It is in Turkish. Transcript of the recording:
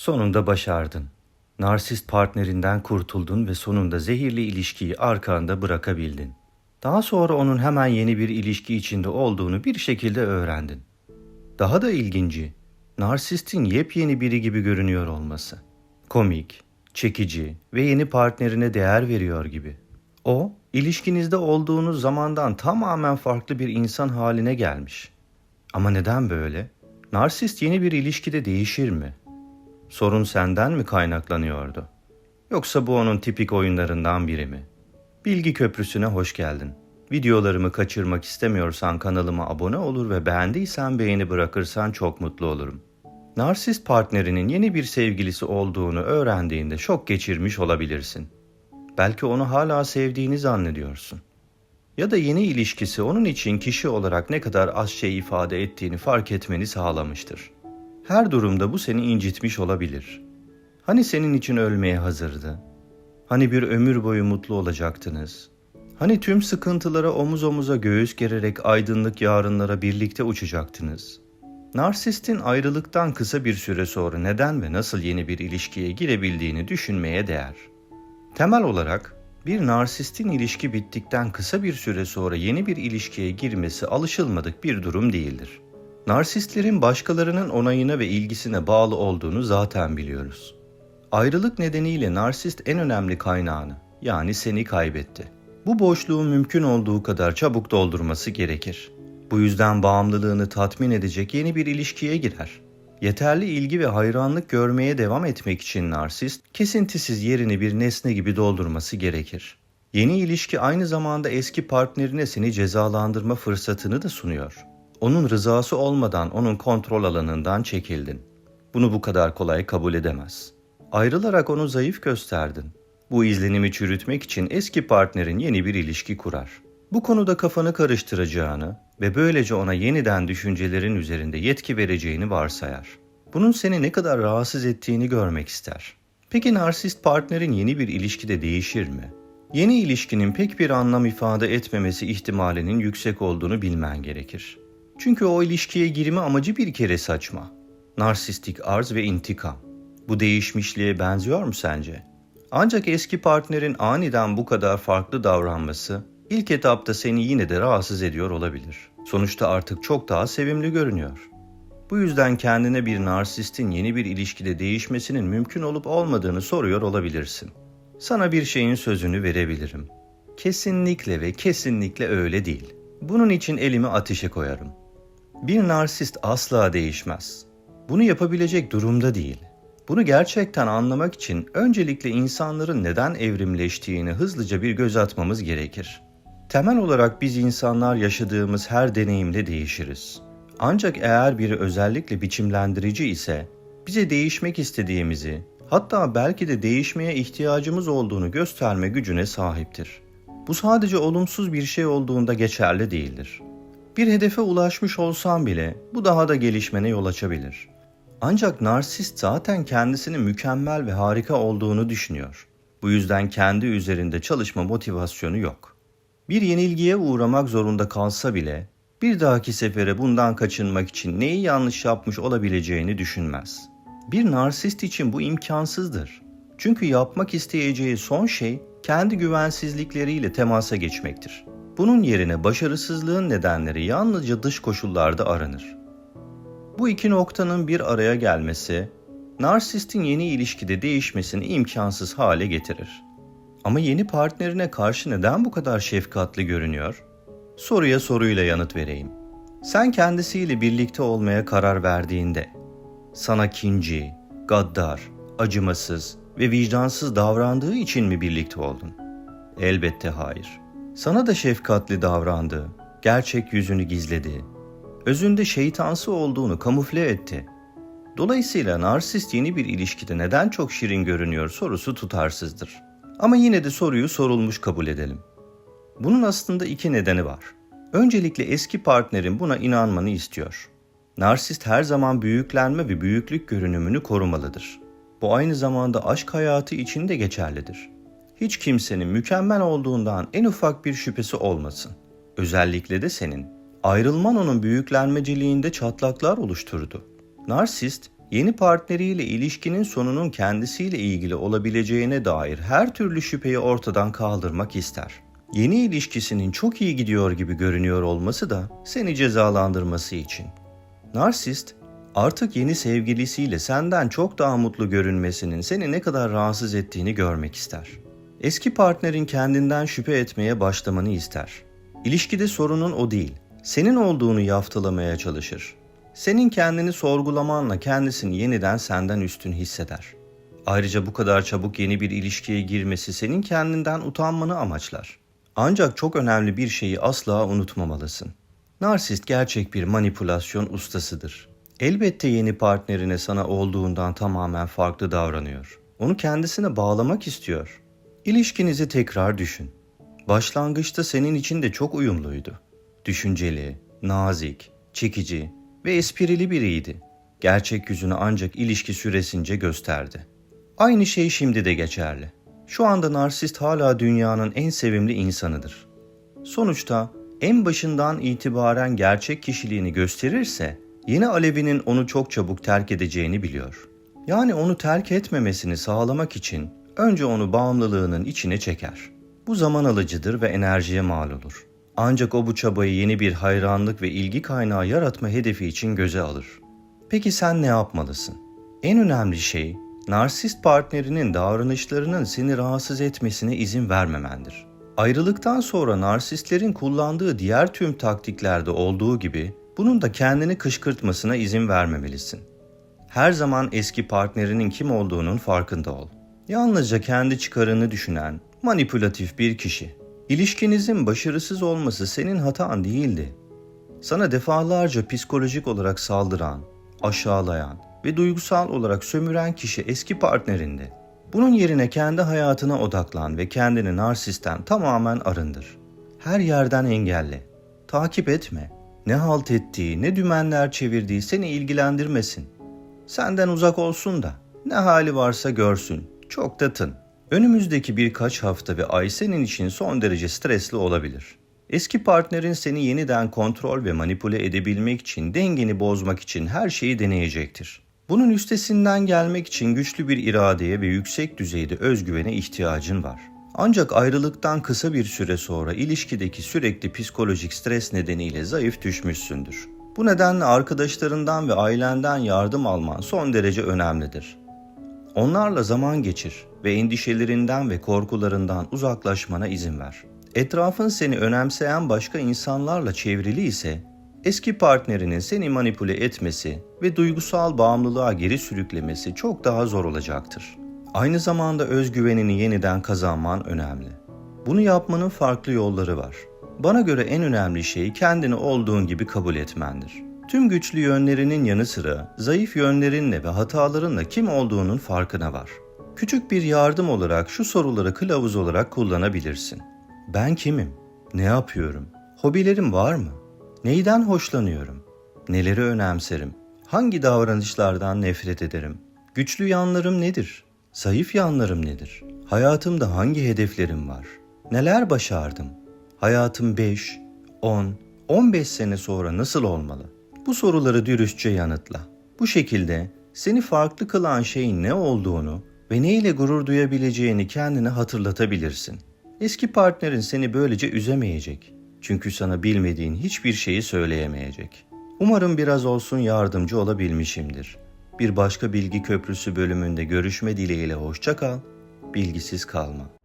Sonunda başardın. Narsist partnerinden kurtuldun ve sonunda zehirli ilişkiyi arkanda bırakabildin. Daha sonra onun hemen yeni bir ilişki içinde olduğunu bir şekilde öğrendin. Daha da ilginci, narsistin yepyeni biri gibi görünüyor olması. Komik, çekici ve yeni partnerine değer veriyor gibi. O, ilişkinizde olduğunuz zamandan tamamen farklı bir insan haline gelmiş. Ama neden böyle? Narsist yeni bir ilişkide değişir mi? Sorun senden mi kaynaklanıyordu? Yoksa bu onun tipik oyunlarından biri mi? Bilgi Köprüsü'ne hoş geldin. Videolarımı kaçırmak istemiyorsan kanalıma abone olur ve beğendiysen beğeni bırakırsan çok mutlu olurum. Narsist partnerinin yeni bir sevgilisi olduğunu öğrendiğinde şok geçirmiş olabilirsin. Belki onu hala sevdiğini zannediyorsun. Ya da yeni ilişkisi onun için kişi olarak ne kadar az şey ifade ettiğini fark etmeni sağlamıştır. Her durumda bu seni incitmiş olabilir. Hani senin için ölmeye hazırdı? Hani bir ömür boyu mutlu olacaktınız? Hani tüm sıkıntılara omuz omuza göğüs gererek aydınlık yarınlara birlikte uçacaktınız? Narsistin ayrılıktan kısa bir süre sonra neden ve nasıl yeni bir ilişkiye girebildiğini düşünmeye değer. Temel olarak bir narsistin ilişki bittikten kısa bir süre sonra yeni bir ilişkiye girmesi alışılmadık bir durum değildir. Narsistlerin başkalarının onayına ve ilgisine bağlı olduğunu zaten biliyoruz. Ayrılık nedeniyle narsist en önemli kaynağını yani seni kaybetti. Bu boşluğu mümkün olduğu kadar çabuk doldurması gerekir. Bu yüzden bağımlılığını tatmin edecek yeni bir ilişkiye girer. Yeterli ilgi ve hayranlık görmeye devam etmek için narsist, kesintisiz yerini bir nesne gibi doldurması gerekir. Yeni ilişki aynı zamanda eski partnerine seni cezalandırma fırsatını da sunuyor. Onun rızası olmadan onun kontrol alanından çekildin. Bunu bu kadar kolay kabul edemez. Ayrılarak onu zayıf gösterdin. Bu izlenimi çürütmek için eski partnerin yeni bir ilişki kurar. Bu konuda kafanı karıştıracağını ve böylece ona yeniden düşüncelerin üzerinde yetki vereceğini varsayar. Bunun seni ne kadar rahatsız ettiğini görmek ister. Peki narsist partnerin yeni bir ilişkide değişir mi? Yeni ilişkinin pek bir anlam ifade etmemesi ihtimalinin yüksek olduğunu bilmen gerekir. Çünkü o ilişkiye girme amacı bir kere saçma. Narsistik arz ve intikam. Bu değişmişliğe benziyor mu sence? Ancak eski partnerin aniden bu kadar farklı davranması ilk etapta seni yine de rahatsız ediyor olabilir. Sonuçta artık çok daha sevimli görünüyor. Bu yüzden kendine bir narsistin yeni bir ilişkide değişmesinin mümkün olup olmadığını soruyor olabilirsin. Sana bir şeyin sözünü verebilirim. Kesinlikle ve kesinlikle öyle değil. Bunun için elimi ateşe koyarım. Bir narsist asla değişmez. Bunu yapabilecek durumda değil. Bunu gerçekten anlamak için öncelikle insanların neden evrimleştiğini hızlıca bir göz atmamız gerekir. Temel olarak biz insanlar yaşadığımız her deneyimle değişiriz. Ancak eğer biri özellikle biçimlendirici ise bize değişmek istediğimizi, hatta belki de değişmeye ihtiyacımız olduğunu gösterme gücüne sahiptir. Bu sadece olumsuz bir şey olduğunda geçerli değildir. Bir hedefe ulaşmış olsan bile bu daha da gelişmene yol açabilir. Ancak narsist zaten kendisinin mükemmel ve harika olduğunu düşünüyor. Bu yüzden kendi üzerinde çalışma motivasyonu yok. Bir yenilgiye uğramak zorunda kalsa bile bir dahaki sefere bundan kaçınmak için neyi yanlış yapmış olabileceğini düşünmez. Bir narsist için bu imkansızdır. Çünkü yapmak isteyeceği son şey kendi güvensizlikleriyle temasa geçmektir. Bunun yerine başarısızlığın nedenleri yalnızca dış koşullarda aranır. Bu iki noktanın bir araya gelmesi, narsistin yeni ilişkide değişmesini imkansız hale getirir. Ama yeni partnerine karşı neden bu kadar şefkatli görünüyor? Soruya soruyla yanıt vereyim. Sen kendisiyle birlikte olmaya karar verdiğinde sana kinci, gaddar, acımasız ve vicdansız davrandığı için mi birlikte oldun? Elbette hayır. Sana da şefkatli davrandı, gerçek yüzünü gizledi, özünde şeytansı olduğunu kamufle etti. Dolayısıyla narsist yeni bir ilişkide neden çok şirin görünüyor sorusu tutarsızdır. Ama yine de soruyu sorulmuş kabul edelim. Bunun aslında iki nedeni var. Öncelikle eski partnerin buna inanmanı istiyor. Narsist her zaman büyüklenme ve büyüklük görünümünü korumalıdır. Bu aynı zamanda aşk hayatı için de geçerlidir. Hiç kimsenin mükemmel olduğundan en ufak bir şüphesi olmasın. Özellikle de senin. Ayrılman onun büyüklenmeciliğinde çatlaklar oluşturdu. Narsist, yeni partneriyle ilişkinin sonunun kendisiyle ilgili olabileceğine dair her türlü şüpheyi ortadan kaldırmak ister. Yeni ilişkisinin çok iyi gidiyor gibi görünüyor olması da seni cezalandırması için. Narsist, artık yeni sevgilisiyle senden çok daha mutlu görünmesinin seni ne kadar rahatsız ettiğini görmek ister. Eski partnerin kendinden şüphe etmeye başlamanı ister. İlişkide sorunun o değil, senin olduğunu yaftalamaya çalışır. Senin kendini sorgulamanla kendisini yeniden senden üstün hisseder. Ayrıca bu kadar çabuk yeni bir ilişkiye girmesi senin kendinden utanmanı amaçlar. Ancak çok önemli bir şeyi asla unutmamalısın. Narsist gerçek bir manipülasyon ustasıdır. Elbette yeni partnerine sana olduğundan tamamen farklı davranıyor. Onu kendisine bağlamak istiyor. İlişkinizi tekrar düşün. Başlangıçta senin için de çok uyumluydu. Düşünceli, nazik, çekici ve esprili biriydi. Gerçek yüzünü ancak ilişki süresince gösterdi. Aynı şey şimdi de geçerli. Şu anda narsist hala dünyanın en sevimli insanıdır. Sonuçta en başından itibaren gerçek kişiliğini gösterirse yeni Alevi'nin onu çok çabuk terk edeceğini biliyor. Yani onu terk etmemesini sağlamak için önce onu bağımlılığının içine çeker. Bu zaman alıcıdır ve enerjiye mal olur. Ancak o bu çabayı yeni bir hayranlık ve ilgi kaynağı yaratma hedefi için göze alır. Peki sen ne yapmalısın? En önemli şey narsist partnerinin davranışlarının seni rahatsız etmesine izin vermemendir. Ayrılıktan sonra narsistlerin kullandığı diğer tüm taktiklerde olduğu gibi bunun da kendini kışkırtmasına izin vermemelisin. Her zaman eski partnerinin kim olduğunun farkında ol. Yalnızca kendi çıkarını düşünen, manipülatif bir kişi. İlişkinizin başarısız olması senin hatan değildi. Sana defalarca psikolojik olarak saldıran, aşağılayan ve duygusal olarak sömüren kişi eski partnerindi. Bunun yerine kendi hayatına odaklan ve kendini narsisten tamamen arındır. Her yerden engelle. Takip etme. Ne halt ettiği, ne dümenler çevirdiği seni ilgilendirmesin. Senden uzak olsun da ne hali varsa görsün. Çok da tın. Önümüzdeki birkaç hafta ve ay senin için son derece stresli olabilir. Eski partnerin seni yeniden kontrol ve manipüle edebilmek için, dengeni bozmak için her şeyi deneyecektir. Bunun üstesinden gelmek için güçlü bir iradeye ve yüksek düzeyde özgüvene ihtiyacın var. Ancak ayrılıktan kısa bir süre sonra ilişkideki sürekli psikolojik stres nedeniyle zayıf düşmüşsündür. Bu nedenle arkadaşlarından ve ailenden yardım alman son derece önemlidir. Onlarla zaman geçir ve endişelerinden ve korkularından uzaklaşmana izin ver. Etrafın seni önemseyen başka insanlarla çevrili ise eski partnerinin seni manipüle etmesi ve duygusal bağımlılığa geri sürüklemesi çok daha zor olacaktır. Aynı zamanda özgüvenini yeniden kazanman önemli. Bunu yapmanın farklı yolları var. Bana göre en önemli şey kendini olduğun gibi kabul etmendir. Tüm güçlü yönlerinin yanı sıra zayıf yönlerinle ve hatalarınla kim olduğunun farkına var. Küçük bir yardım olarak şu soruları kılavuz olarak kullanabilirsin. Ben kimim? Ne yapıyorum? Hobilerim var mı? Neyden hoşlanıyorum? Neleri önemserim? Hangi davranışlardan nefret ederim? Güçlü yanlarım nedir? Zayıf yanlarım nedir? Hayatımda hangi hedeflerim var? Neler başardım? Hayatım 5, 10, 15 sene sonra nasıl olmalı? Bu soruları dürüstçe yanıtla. Bu şekilde seni farklı kılan şeyin ne olduğunu ve ne ile gurur duyabileceğini kendine hatırlatabilirsin. Eski partnerin seni böylece üzemeyecek. Çünkü sana bilmediğin hiçbir şeyi söyleyemeyecek. Umarım biraz olsun yardımcı olabilmişimdir. Bir başka bilgi köprüsü bölümünde görüşme dileğiyle hoşça kal, bilgisiz kalma.